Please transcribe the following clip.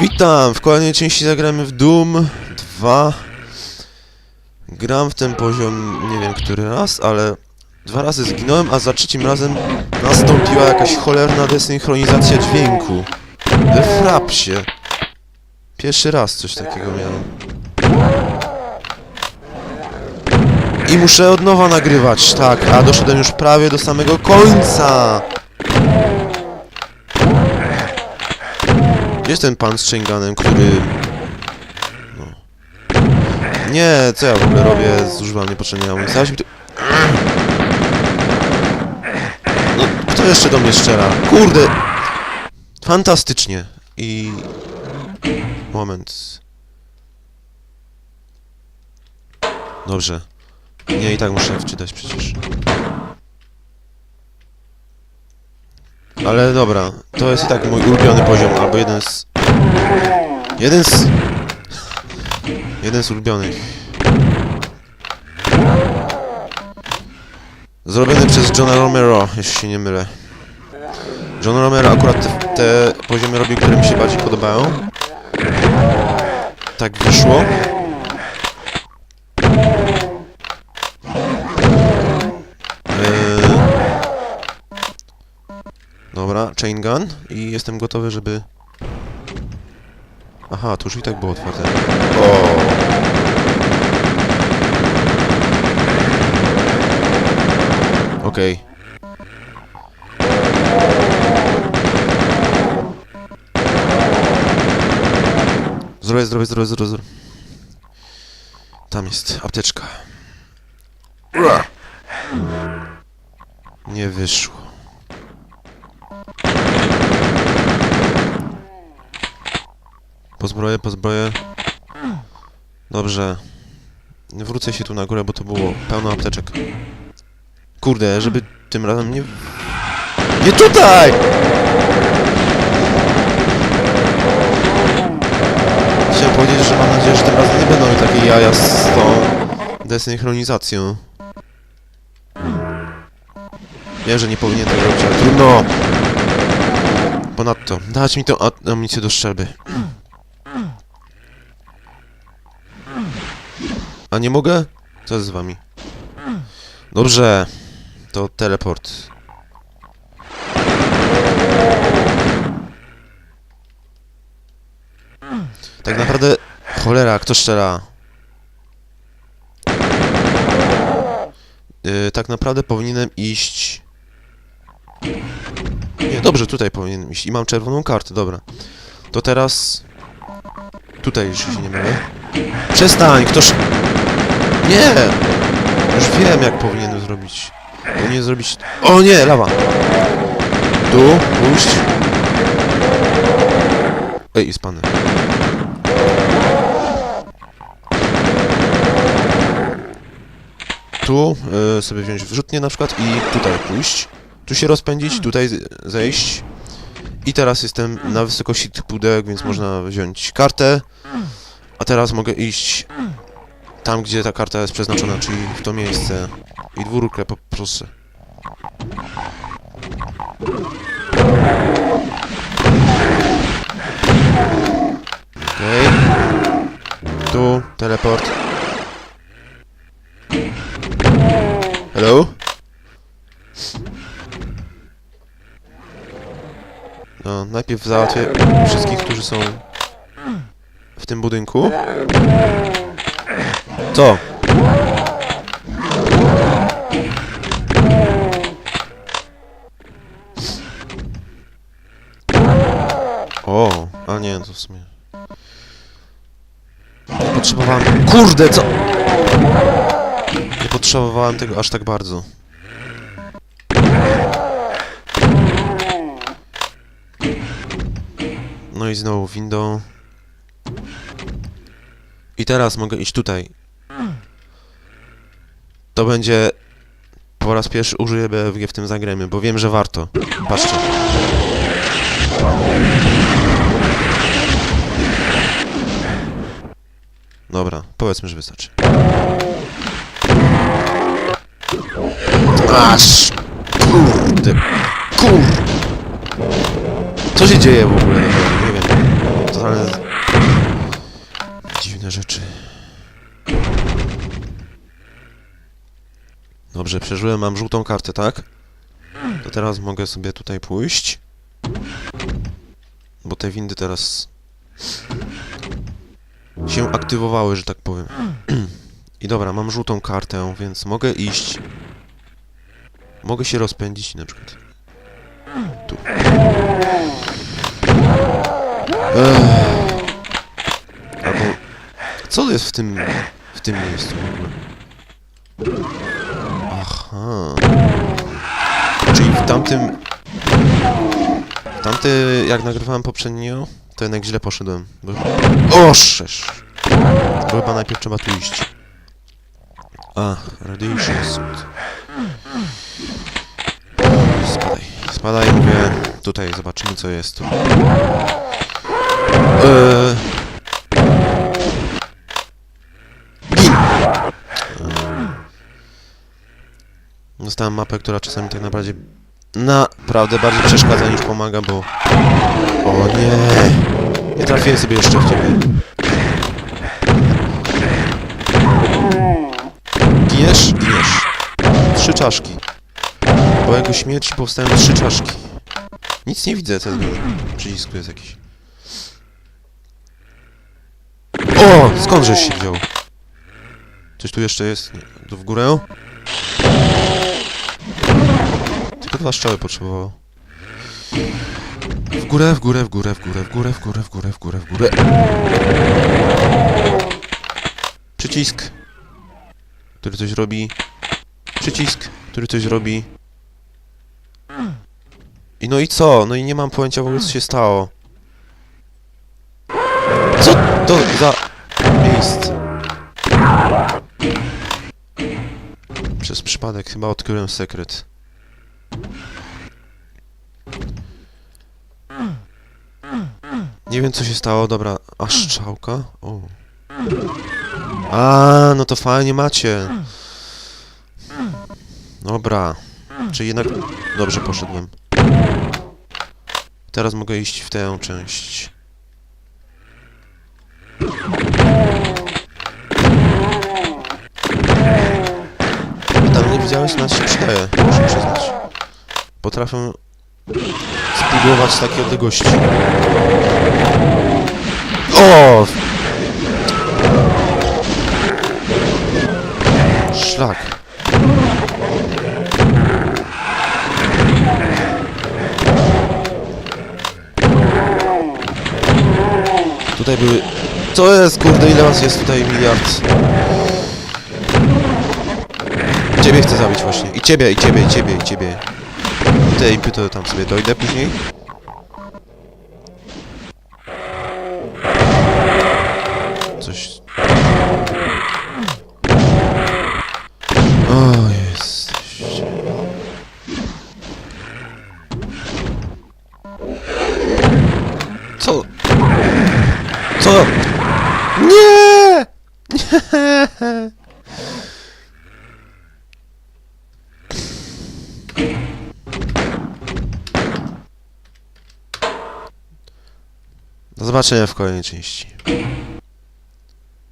Witam! W kolejnej części zagramy w Doom 2. Gram w ten poziom nie wiem który raz, ale dwa razy zginąłem, a za trzecim razem nastąpiła jakaś cholerna desynchronizacja dźwięku. We frapsie. Pierwszy raz coś takiego miałem. I muszę od nowa nagrywać, tak, a doszedłem już prawie do samego końca. Gdzie jest ten pan z chaingunem, który... No. Nie, co ja w ogóle robię? Zużywam niepotrzebnie mi tu... No, kto jeszcze do mnie strzela? Kurde! Fantastycznie. I... Moment. Dobrze. Nie, i tak muszę wczytać przecież. Ale dobra, to jest i tak mój ulubiony poziom, albo jeden z... Jeden z... Jeden z ulubionych. Zrobiony przez Johna Romero, jeśli się nie mylę. John Romero akurat te, te poziomy robił, które mi się bardziej podobają. Tak wyszło. Eee... Dobra, chain gun i jestem gotowy, żeby... Aha, to już i tak było otwarte. O. Okej. Zdrowie, zdrowie, zdrowie, zdrowie, zdrowie. Tam jest apteczka. Nie wyszło. Pozbroję, pozbroję. Dobrze. Wrócę się tu na górę, bo to było pełno apteczek. Kurde, żeby tym razem nie... Nie tutaj! Chciałem powiedzieć, że mam nadzieję, że tym razem nie będą mi takie jaja z tą desynchronizacją. Wiem, że nie powinien tego robić, ale trudno! Ponadto, dać mi tę amunicję do strzelby. A nie mogę? Co jest z wami? Dobrze. To teleport. Tak naprawdę... Cholera, kto strzela? Yy, tak naprawdę powinienem iść... Nie, dobrze, tutaj powinienem iść. I mam czerwoną kartę, dobra. To teraz... Tutaj, jeśli się nie mylę. Przestań, ktoś... Nie! Już wiem, jak powinienem zrobić. Powinien zrobić... O nie, lawa! Tu, puść. Ej, i spanę. Tu y, sobie wziąć wrzutnie na przykład i tutaj pójść. Tu się rozpędzić, tutaj zejść. I teraz jestem na wysokości tych pudełek, więc można wziąć kartę. A teraz mogę iść tam, gdzie ta karta jest przeznaczona, czyli w to miejsce. I dwórkę poproszę. Okej. Tu, teleport. Hello? No, najpierw załatwię wszystkich, którzy są tym budynku. Co? O, a nie, to w sumie. Potrzebowałem. Kurde, co? Nie potrzebowałem tego aż tak bardzo. No i znowu window. I teraz mogę iść tutaj. To będzie... Po raz pierwszy użyję BFG w tym zagraniu, bo wiem, że warto. Patrzcie. Dobra, powiedzmy, że wystarczy. Aż! Kurde! Kurde! Co się dzieje w ogóle? Nie wiem. To rzeczy. Dobrze, przeżyłem, mam żółtą kartę, tak? To teraz mogę sobie tutaj pójść. Bo te windy teraz się aktywowały, że tak powiem. I dobra, mam żółtą kartę, więc mogę iść. Mogę się rozpędzić na przykład. Tu. Ech. Co jest w tym... w tym miejscu? Aha. Czyli w tamtym... W tamty, jak nagrywałem poprzednio, to jednak źle poszedłem. Bo... O, szesz! Bo chyba najpierw trzeba tu iść. A, radiation suit. Spadaj. Spadaj, mówię. Tutaj zobaczymy co jest tu. Eee... Dostałem mapę, która czasami tak naprawdę naprawdę bardziej przeszkadza niż pomaga, bo... O nie! Nie trafiłem sobie jeszcze w ciebie. Giniesz? Giniesz. Trzy czaszki. Po jego śmierci powstają trzy czaszki. Nic nie widzę, co jest przycisku jest jakiś. O! Skąd żeś się wziął? Coś tu jeszcze jest? Nie. Tu w górę? Tylko dwa strzały potrzebowało. W górę, w górę, w górę, w górę, w górę, w górę, w górę, w górę, w górę. Przycisk. Który coś robi. Przycisk, który coś robi. I no i co? No i nie mam pojęcia w ogóle co się stało. Co to za miejsce? Przez przypadek chyba odkryłem sekret. Nie wiem co się stało, dobra. A strzałka? O. A, no to fajnie macie. Dobra. Czy jednak... Dobrze poszedłem. Teraz mogę iść w tę część. Tam nie widziałeś, nas się przydaje, muszę przyznać. Potrafię spudłować z takiej odległości. O! Szlak. Tutaj były... Co jest, kurde, ile was jest tutaj? Miliard. Ciebie chcę zabić właśnie. I ciebie, i ciebie, i ciebie, i ciebie. Te impy to tam sobie dojdę później. Coś... O, jesteście... Co? Co? Nie! Nie! Zobaczenia w kolejnej części.